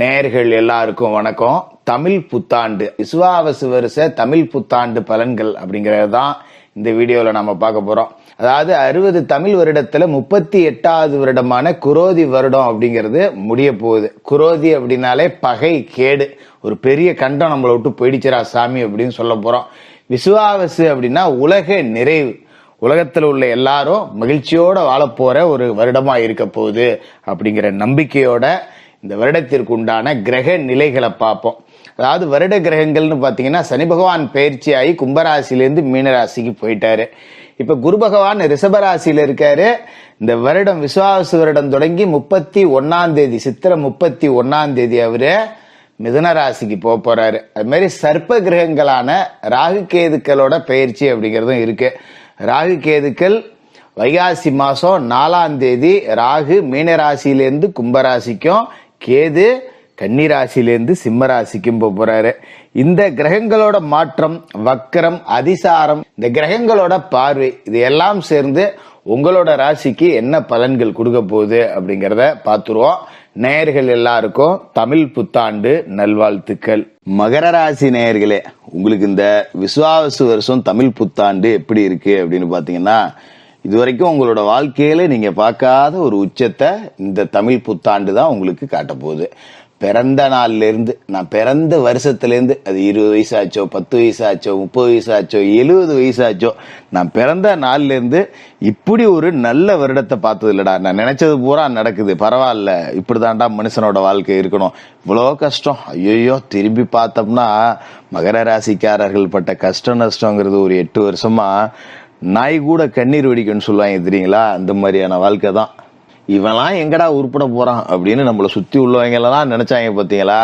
நேயர்கள் எல்லாருக்கும் வணக்கம். தமிழ் புத்தாண்டு விசுவாவசு வருஷ தமிழ் புத்தாண்டு பலன்கள் அப்படிங்கிறது தான் இந்த வீடியோவில் நம்ம பார்க்க போகிறோம் அதாவது அறுபது தமிழ் வருடத்தில் முப்பத்தி எட்டாவது வருடமான குரோதி வருடம் அப்படிங்கிறது முடிய போகுது. குரோதி அப்படின்னாலே பகை கேடு ஒரு பெரிய கண்டம் நம்மளை விட்டு போயிடுச்சுரா சாமி அப்படின்னு சொல்ல போகிறோம் விசுவாவசு அப்படின்னா உலக நிறைவு. உலகத்தில் உள்ள எல்லாரும் மகிழ்ச்சியோடு வாழப்போகிற ஒரு வருடமாக இருக்க போகுது அப்படிங்கிற நம்பிக்கையோட இந்த வருடத்திற்கு உண்டான கிரக நிலைகளை பார்ப்போம். அதாவது வருட கிரகங்கள்னு பார்த்தீங்கன்னா சனி பகவான் பயிற்சி ஆகி கும்பராசிலேருந்து மீனராசிக்கு போயிட்டாரு. இப்போ குரு பகவான் ரிஷபராசியில் இருக்காரு. இந்த வருடம் விசுவாச வருடம் தொடங்கி முப்பத்தி ஒன்னாம் தேதி சித்திரை முப்பத்தி ஒன்னாம் தேதி அவரு மிதுன ராசிக்கு போக போறாரு. அது மாதிரி சர்ப்ப கிரகங்களான ராகு கேதுக்களோட பயிற்சி அப்படிங்கிறதும் இருக்கு. ராகு கேதுக்கள் வைகாசி மாதம் நாலாம் தேதி ராகு மீனராசியிலேருந்து கும்பராசிக்கும் கேது கன்னி ராசியிலேருந்து சிம்ம ராசிக்கும் போக இந்த கிரகங்களோட மாற்றம் வக்கரம் அதிசாரம் இந்த கிரகங்களோட பார்வை இது எல்லாம் சேர்ந்து உங்களோட ராசிக்கு என்ன பலன்கள் கொடுக்க போகுது அப்படிங்கிறத பார்த்துருவோம். நேயர்கள் எல்லாருக்கும் தமிழ் புத்தாண்டு நல்வாழ்த்துக்கள். மகர ராசி நேயர்களே உங்களுக்கு இந்த விசுவாசு வருஷம் தமிழ் புத்தாண்டு எப்படி இருக்கு அப்படின்னு பார்த்தீங்கன்னா இதுவரைக்கும் உங்களோட வாழ்க்கையில நீங்க பார்க்காத ஒரு உச்சத்தை இந்த தமிழ் புத்தாண்டு தான் உங்களுக்கு காட்ட போகுது பிறந்த நாள்லேருந்து நான் பிறந்த வருஷத்துலேருந்து அது இருபது வயசாச்சோ பத்து வயசாச்சோ முப்பது வயசாச்சோ எழுபது வயசாச்சோ நான் பிறந்த நாள்லேருந்து இப்படி ஒரு நல்ல வருடத்தை பார்த்தது இல்லடா நான் நினைச்சது பூரா நடக்குது. பரவாயில்ல. இப்படிதான்டா மனுஷனோட வாழ்க்கை இருக்கணும். இவ்வளோ கஷ்டம். ஐயோ திரும்பி பார்த்தோம்னா மகர ராசிக்காரர்கள் பட்ட கஷ்ட நஷ்டங்கிறது ஒரு எட்டு வருஷமா நாய் கூட கண்ணீர் வெடிக்கும்னு சொல்லுவாங்க தெரியுங்களா? அந்த மாதிரியான வாழ்க்கை தான் இவன்லாம் எங்கடா உருப்பட போறான் அப்படின்னு நம்மள சுத்தி உள்ளவங்க எல்லாம் நினைச்சாங்க பாத்தீங்களா?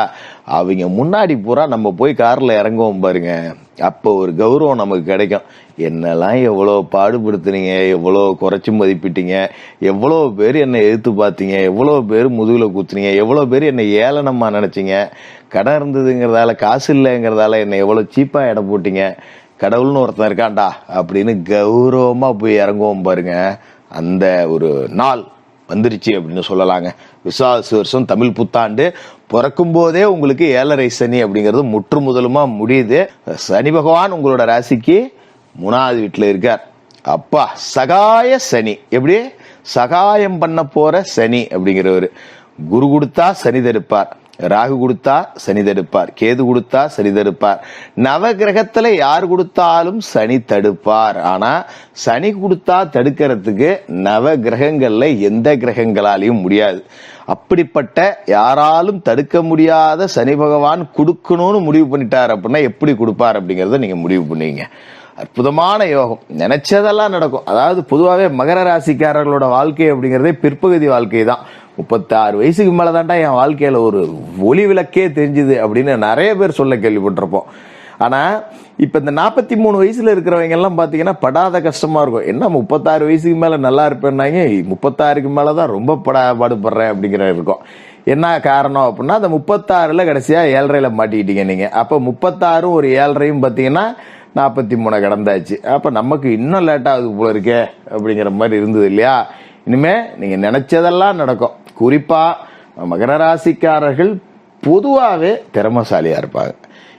அவங்க முன்னாடி பூரா நம்ம போய் கார்ல இறங்குவோம் பாருங்க. அப்போ ஒரு கௌரவம் நமக்கு கிடைக்கும். என்னெல்லாம் எவ்வளோ பாடுபடுத்துனீங்க எவ்வளோ குறைச்சி மதிப்பிட்டீங்க எவ்வளோ பேர் என்னை எதிர்த்து பார்த்தீங்க எவ்வளோ பேர் முதுகில் குத்துனீங்க எவ்வளோ பேர் என்னை ஏளனமாக நினச்சிங்க. கடன் இருந்ததுங்கிறதால காசு இல்லைங்கிறதால என்னை எவ்வளோ சீப்பாக இடம் போட்டீங்க. கடவுள்னு ஒருத்தன் இருக்கான்டா அப்படின்னு கௌரவமாக போய் இறங்குவோம் பாருங்க. அந்த ஒரு நாள் வந்துருச்சு அப்படின்னு சொல்லலாங்க. விசுவாச வருஷம் தமிழ் புத்தாண்டு. பிறக்கும் போதே உங்களுக்கு ஏழரை சனி அப்படிங்கிறது முற்று முதலுமா முடியுது. சனி பகவான் உங்களோட ராசிக்கு மூணாவது வீட்டில் இருக்கார். அப்பா சகாய சனி. எப்படி? சகாயம் பண்ண போற சனி அப்படிங்கிறவர். குரு கொடுத்தா சனி தடுப்பார். ராகு கொடுத்தா சனி தடுப்பார். கேது கொடுத்தா சனி தடுப்பார். நவ கிரகத்தில் யார் கொடுத்தாலும் சனி தடுப்பார். ஆனா சனி கொடுத்தா தடுக்கிறதுக்கு நவ கிரகங்கள்ல எந்த கிரகங்களாலையும் முடியாது. அப்படிப்பட்ட யாராலும் தடுக்க முடியாத சனி பகவான் கொடுக்கணும்னு முடிவு பண்ணிட்டார் அப்படின்னா எப்படி கொடுப்பார் அப்படிங்கறத நீங்க முடிவு பண்ணுவீங்க. அற்புதமான யோகம். நினைச்சதெல்லாம் நடக்கும். அதாவது பொதுவாகவே மகர ராசிக்காரர்களோட வாழ்க்கை அப்படிங்கிறதே பிற்பகுதி வாழ்க்கை தான். முப்பத்தாறு வயசுக்கு மேலே தான்டா என் வாழ்க்கையில ஒரு ஒளி விளக்கே தெரிஞ்சுது அப்படின்னு நிறைய பேர் சொல்ல கேள்விப்பட்டிருப்போம். ஆனா இப்ப இந்த நாற்பத்தி மூணு வயசுல இருக்கிறவங்க எல்லாம் பாத்தீங்கன்னா படாத கஷ்டமா இருக்கும். என்ன முப்பத்தாறு வயசுக்கு மேல நல்லா இருப்பேன்னாங்க? முப்பத்தாறுக்கு மேலதான் ரொம்ப படா பாடுபடுறேன் அப்படிங்கிற இருக்கும். என்ன காரணம் அப்படின்னா அந்த முப்பத்தாறுல கடைசியா ஏழரையில மாட்டிக்கிட்டீங்க நீங்க. அப்ப முப்பத்தாறும் ஒரு ஏழரையும் பாத்தீங்கன்னா நாற்பத்தி மூணு கடந்தாச்சு. அப்ப நமக்கு இன்னும் லேட்டாகுது போல இருக்கே அப்படிங்கிற மாதிரி இருந்தது இல்லையா? இனிமே நீங்க நினைச்சதெல்லாம் நடக்கும். குறிப்பா மகர ராசிக்காரர்கள் பொதுவாகவே திறமசாலியா இருப்பாங்க.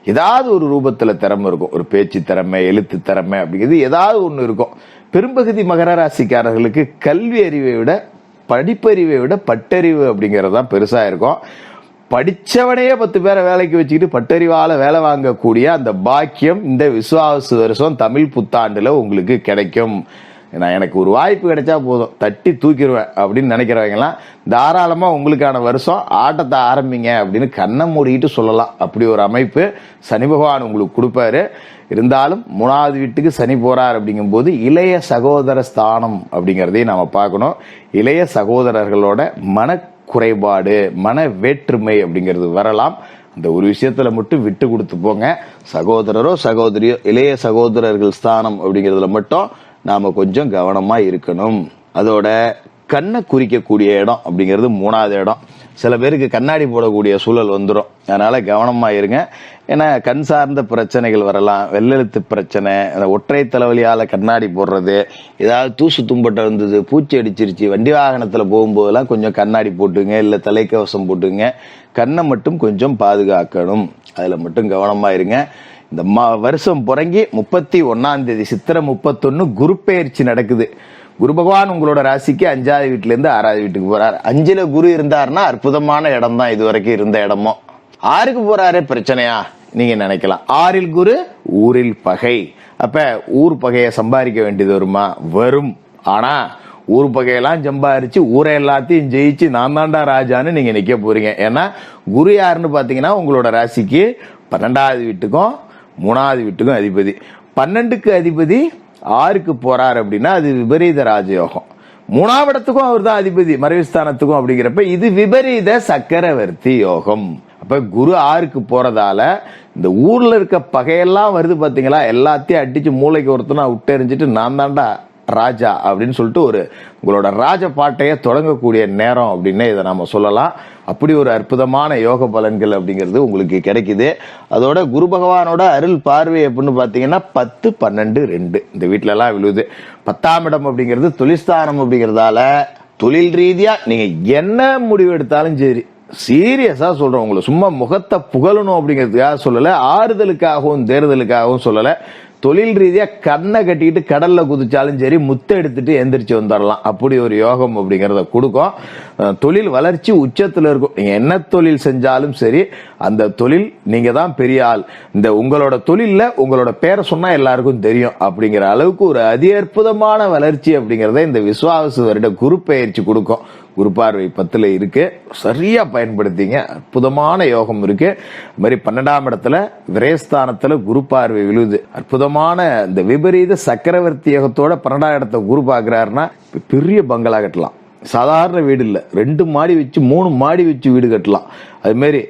ஏதாவது ஒரு ரூபத்துல திறமை இருக்கும். ஒரு பேச்சு திறமை எழுத்து திறமை அப்படிங்கிறது ஏதாவது ஒன்று இருக்கும். பெரும்பகுதி மகர ராசிக்காரர்களுக்கு கல்வி அறிவை விட படிப்பறிவை விட பட்டறிவு அப்படிங்கிறது தான் பெருசாக இருக்கும். படிச்சவனையே பத்து பேரை வேலைக்கு வச்சுக்கிட்டு பட்டறிவால் வேலை வாங்கக்கூடிய அந்த பாக்கியம் இந்த விசுவாச வருஷம் தமிழ் புத்தாண்டில் உங்களுக்கு கிடைக்கும். நான் எனக்கு ஒரு வாய்ப்பு கிடைச்சா போதும். தட்டி தூக்கிடுவேன் அப்படின்னு நினைக்கிறவங்கலாம் தாராளமாக உங்களுக்கான வருஷம் ஆட்டத்தை ஆரம்பிங்க அப்படின்னு கண்ணை மூடிக்கிட்டு சொல்லலாம். அப்படி ஒரு அமைப்பு சனி பகவான் உங்களுக்கு கொடுப்பாரு. இருந்தாலும் மூணாவது வீட்டுக்கு சனி போகிறார் அப்படிங்கும்போது இளைய சகோதர ஸ்தானம் அப்படிங்கிறதையும் நாம் பார்க்கணும். இளைய சகோதரர்களோட மன குறைபாடு மன வேற்றுமை அப்படிங்கிறது வரலாம். அந்த ஒரு விஷயத்துல மட்டும் விட்டு கொடுத்து போங்க. சகோதரரோ சகோதரியோ இளைய சகோதரர்கள் ஸ்தானம் அப்படிங்கிறதுல மட்டும் நாம கொஞ்சம் கவனமா இருக்கணும். அதோட கண்ணை குறிக்கக்கூடிய இடம் அப்படிங்கிறது மூணாவது இடம். சில பேருக்கு கண்ணாடி போடக்கூடிய சூழல் வந்துடும் அதனால கவனமா இருங்க. ஏன்னா கண் சார்ந்த பிரச்சனைகள் வரலாம். வெள்ளெழுத்து பிரச்சனை அந்த ஒற்றை தலைவலியால் கண்ணாடி போடுறது ஏதாவது தூசு தும்பட்டை இருந்தது பூச்சி அடிச்சிருச்சு வண்டி வாகனத்தில் போகும்போதெல்லாம் கொஞ்சம் கண்ணாடி போட்டுங்க இல்லை தலைக்கவசம் போட்டுங்க. கண்ணை மட்டும் கொஞ்சம் பாதுகாக்கணும். அதில் மட்டும் கவனமாக இருங்க. இந்த மா வருஷம் புறங்கி முப்பத்தி ஒன்னாம் தேதி சித்திரை முப்பத்தொன்னு குரு பெயர்ச்சி நடக்குது. குரு பகவான் உங்களோட ராசிக்கு அஞ்சாவது வீட்டிலேருந்து ஆறாவது வீட்டுக்கு போறார். அஞ்சுல குரு இருந்தாருன்னா அற்புதமான இடம் தான் இது வரைக்கும் இருந்த இடமும். ஆறுக்கு போறாரே பிரச்சனையா? நீங்க நினைக்கலாம். ஆறில் குரு ஊரில் பகை. அப்ப ஊர் பகையை சம்பாதிக்க வேண்டியது வருமா? வரும். ஆனா ஊர் பகையெல்லாம் சம்பாரிச்சு ஊரை எல்லாத்தையும் ஜெயிச்சு நான் தாண்டா ராஜான்னு நீங்க நிக்க போறீங்க. ஏன்னா குரு யாருன்னு பாத்தீங்கன்னா உங்களோட ராசிக்கு பன்னெண்டாவது வீட்டுக்கும் மூணாவது வீட்டுக்கும் அதிபதி. பன்னெண்டுக்கு அதிபதி ஆறுக்கு போறார் அப்படின்னா அது விபரீத ராஜயோகம். மூணாவது இடத்துக்கும் அவர் தான் அதிபதி மறைவுஸ்தானத்துக்கும் அப்படிங்கிறப்ப இது விபரீத சக்கரவர்த்தி யோகம். அப்ப குரு ஆறுக்கு போறதால இந்த ஊர்ல இருக்க பகையெல்லாம் வருது பாத்தீங்களா? எல்லாத்தையும் அடிச்சு மூளைக்கு ஒருத்தனா விட்டெறிஞ்சிட்டு நான் தாண்டா ராஜா அப்படின்னு சொல்லிட்டு ஒரு உங்களோட ராஜ பாட்டையே தொடங்கக்கூடிய நேரம் அப்படின்னு இதை நாம சொல்லலாம். அப்படி ஒரு அற்புதமான யோக பலன்கள் அப்படிங்கிறது உங்களுக்கு கிடைக்குது. அதோட குரு பகவானோட அருள் பார்வை அப்படின்னு பார்த்தீங்கன்னா பத்து பன்னெண்டு ரெண்டு. இந்த வீட்டிலலாம் விழுது. பத்தாம் இடம் அப்படிங்கிறது தொழில்ஸ்தானம் அப்படிங்கிறதால தொழில் ரீதியாக நீங்கள் என்ன முடிவு எடுத்தாலும் சரி சீரியஸாக சொல்கிறோம் உங்களை. சும்மா முகத்தை புகழணும் அப்படிங்கிறதுக்காக சொல்லலை ஆறுதலுக்காகவும் தேர்தலுக்காகவும் சொல்லலை. தொழில் ரீதியாக கண்ணை கட்டிக்கிட்டு கடல்ல குதிச்சாலும் சரி முத்தை எடுத்துட்டு எந்திரிச்சு வந்துடலாம் அப்படி ஒரு யோகம் அப்படிங்கிறத கொடுக்கும். தொழில் வளர்ச்சி உச்சத்தில் இருக்கும். என்ன தொழில் செஞ்சாலும் சரி அந்த தொழில் நீங்க தான் பெரிய ஆள். இந்த உங்களோட தொழிலில் உங்களோட பேரை சொன்னா எல்லாருக்கும் தெரியும். அப்படிங்கிற அளவுக்கு ஒரு அதி அற்புதமான வளர்ச்சி அப்படிங்கிறத இந்த விஸ்வாவசு வருட குரு பயிற்சி கொடுக்கும். குரு பார்வை இருக்கு. சரியா பயன்படுத்திங்க. அற்புதமான யோகம் இருக்கு. இது மாதிரி பன்னெண்டாம் இடத்துல விரயஸ்தானத்தில் குரு பார்வை விழுது. அற்புதமான இந்த விபரீத சக்கரவர்த்தி யோகத்தோட பன்னெண்டாம் இடத்த குரு பார்க்குறாருன்னா பெரிய பங்களா கட்டலாம். சாதாரண வீடு இல்லை. ரெண்டு மாடி வச்சு மூணு மாடி வச்சு வீடு கட்டலாம். அதுமாரி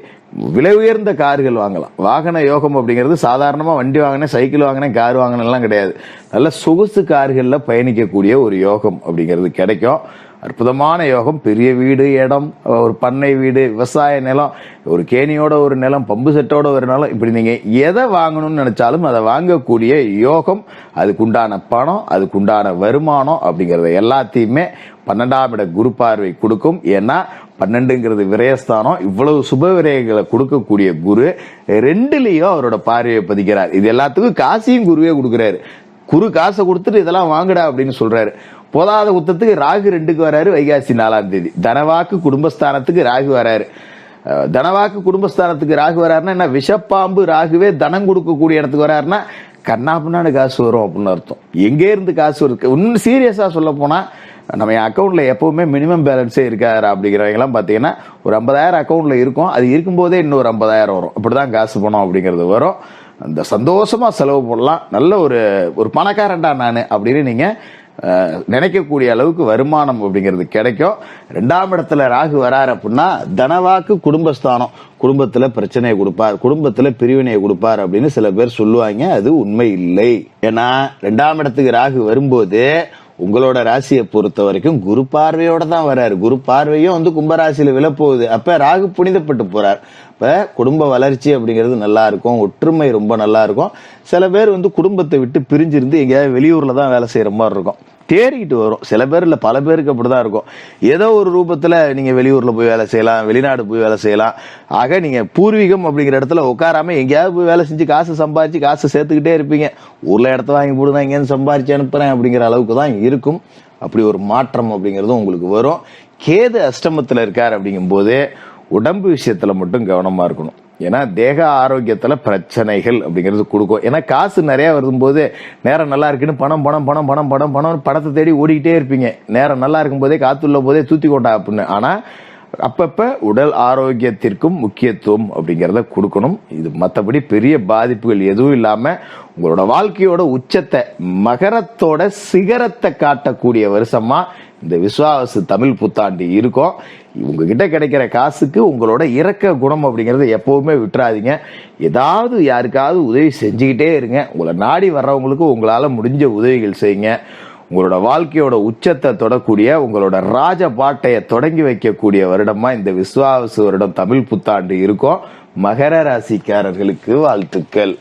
விலை உயர்ந்த கார்கள் வாங்கலாம். வாகன யோகம் அப்படிங்கிறது சாதாரணமாக வண்டி வாங்கினேன் சைக்கிள் வாங்கினேன் கார் வாங்கினேன்லாம் கிடையாது. நல்ல சொகுசு கார்களில் பயணிக்கக்கூடிய ஒரு யோகம் அப்படிங்கிறது கிடைக்கும். அற்புதமான யோகம். பெரிய வீடு இடம் ஒரு பண்ணை வீடு விவசாய நிலம் ஒரு கேணியோட ஒரு நிலம் பம்பு செட்டோட ஒரு நிலம். இப்படி நீங்கள் எதை வாங்கணும்னு நினச்சாலும் அதை வாங்கக்கூடிய யோகம் அதுக்குண்டான பணம் அதுக்குண்டான வருமானம் அப்படிங்கிறத எல்லாத்தையுமே பன்னெண்டாம் இட குரு பார்வை கொடுக்கும். ஏன்னா பன்னெண்டுங்கிறது விரயஸ்தானம். இவ்வளவு சுப விரயங்களை கொடுக்கக்கூடிய குரு ரெண்டுலேயும் அவரோட பார்வையை பதிக்கிறார். இது எல்லாத்துக்கும் காசையும் குருவே கொடுக்குறாரு. குரு காசை கொடுத்துட்டு இதெல்லாம் வாங்குடா அப்படின்னு சொல்றாரு. போதாத குத்தத்துக்கு ராகு ரெண்டுக்கு வராரு வைகாசி நாலாம் தேதி. தனவாக்கு குடும்பஸ்தானத்துக்கு ராகு வராரு. தனவாக்கு குடும்பஸ்தானத்துக்கு ராகு வராருன்னா என்ன? விஷப்பாம்பு ராகுவே தனம் கொடுக்கக்கூடிய இடத்துக்கு வராருன்னா கண்ணாப்புனான்னு காசு வரும் அப்படின்னு அர்த்தம். எங்கே இருந்து காசு இருக்கு? இன்னும் சீரியஸா சொல்ல போனா நம்ம அக்கௌண்ட்ல எப்பவுமே மினிமம் பேலன்ஸே இருக்காரு அப்படிங்கிறவங்கலாம் பார்த்தீங்கன்னா ஒரு ஐம்பதாயிரம் அக்கௌண்ட்ல இருக்கும். அது இருக்கும்போதே இன்னொரு ஐம்பதாயிரம் வரும். இப்படிதான் காசு பணம் அப்படிங்கிறது வரும். அந்த சந்தோஷமா செலவு பண்ணலாம். நல்ல ஒரு ஒரு பணக்காரன்டா நான் அப்படின்னு நீங்க நினைக்கக்கூடிய அளவுக்கு வருமானம் அப்படிங்கிறது கிடைக்கும். ரெண்டாம் இடத்துல ராகு வராரு அப்படின்னா தனவாக்கு குடும்பஸ்தானம். குடும்பத்தில் பிரச்சனையை கொடுப்பார். குடும்பத்தில் பிரிவினையை கொடுப்பார் அப்படின்னு சில பேர் சொல்லுவாங்க. அது உண்மை இல்லை. ஏன்னா ரெண்டாம் இடத்துக்கு ராகு வரும்போது உங்களோட ராசியை பொறுத்த வரைக்கும் குரு பார்வையோட தான் வராரு. குரு பார்வையும் வந்து கும்பராசியில விழப்போகுது. அப்ப ராகு புனிதப்பட்டு போறார். இப்ப குடும்ப வளர்ச்சி அப்படிங்கிறது நல்லா இருக்கும். ஒற்றுமை ரொம்ப நல்லா இருக்கும். சில பேர் வந்து குடும்பத்தை விட்டு பிரிஞ்சிருந்து எங்கேயாவது வெளியூர்ல தான் வேலை செய்யற மாதிரி இருக்கும். தேறிக்கிட்டு வரும். சில பேர் பல பேருக்கு அப்படிதான் இருக்கும். ஏதோ ஒரு ரூபத்துல நீங்க வெளியூர்ல போய் வேலை செய்யலாம் வெளிநாடு போய் வேலை செய்யலாம். ஆக நீங்க பூர்வீகம் அப்படிங்கிற இடத்துல உட்காராம எங்கேயாவது போய் வேலை செஞ்சு காசு சம்பாதிச்சு காசு சேர்த்துக்கிட்டே இருப்பீங்க. ஊர்ல இடத்த வாங்கி போடுதான் எங்கேருந்து சம்பாதிச்சு அனுப்புறேன் அப்படிங்கிற அளவுக்கு தான் இருக்கும். அப்படி ஒரு மாற்றம் அப்படிங்கிறதும் உங்களுக்கு வரும். கேது அஷ்டமத்துல இருக்கார் அப்படிங்கும்போது உடம்பு விஷயத்துல மட்டும் கவனமா இருக்கணும். ஏன்னா தேக ஆரோக்கியத்தில் பிரச்சனைகள் அப்படிங்கிறது கொடுக்கும். ஏன்னா காசு நிறையா வரும்போது நேரம் நல்லா இருக்குன்னு பணம் பணம் பணம் பணம் பணம் பணம் பணத்தை தேடி ஓடிக்கிட்டே இருப்பீங்க. நேரம் நல்லா இருக்கும் போதே போதே தூத்தி கொண்டா அப்படின்னு. ஆனால் அப்பப்போ உடல் ஆரோக்கியத்திற்கும் முக்கியத்துவம் அப்படிங்கிறத கொடுக்கணும். இது மற்றபடி பெரிய பாதிப்புகள் எதுவும் இல்லாமல் உங்களோட வாழ்க்கையோட உச்சத்தை மகரத்தோட சிகரத்தை காட்டக்கூடிய வருஷமாக இந்த விஸ்வாவசு தமிழ் புத்தாண்டு இருக்கும். உங்ககிட்ட கிடைக்கிற காசுக்கு உங்களோட இறக்க குணம் அப்படிங்கிறத எப்பவுமே விட்டுறாதீங்க. ஏதாவது யாருக்காவது உதவி செஞ்சுக்கிட்டே இருங்க. உங்களை நாடி வர்றவங்களுக்கு உங்களால் முடிஞ்ச உதவிகள் செய்யுங்க. உங்களோட வாழ்க்கையோட உச்சத்தை தொடக்கூடிய உங்களோட ராஜ பாட்டையை தொடங்கி வைக்கக்கூடிய வருடமாக இந்த விஸ்வாவசு வருடம் தமிழ் புத்தாண்டு இருக்கும். மகர ராசிக்காரர்களுக்கு வாழ்த்துக்கள்.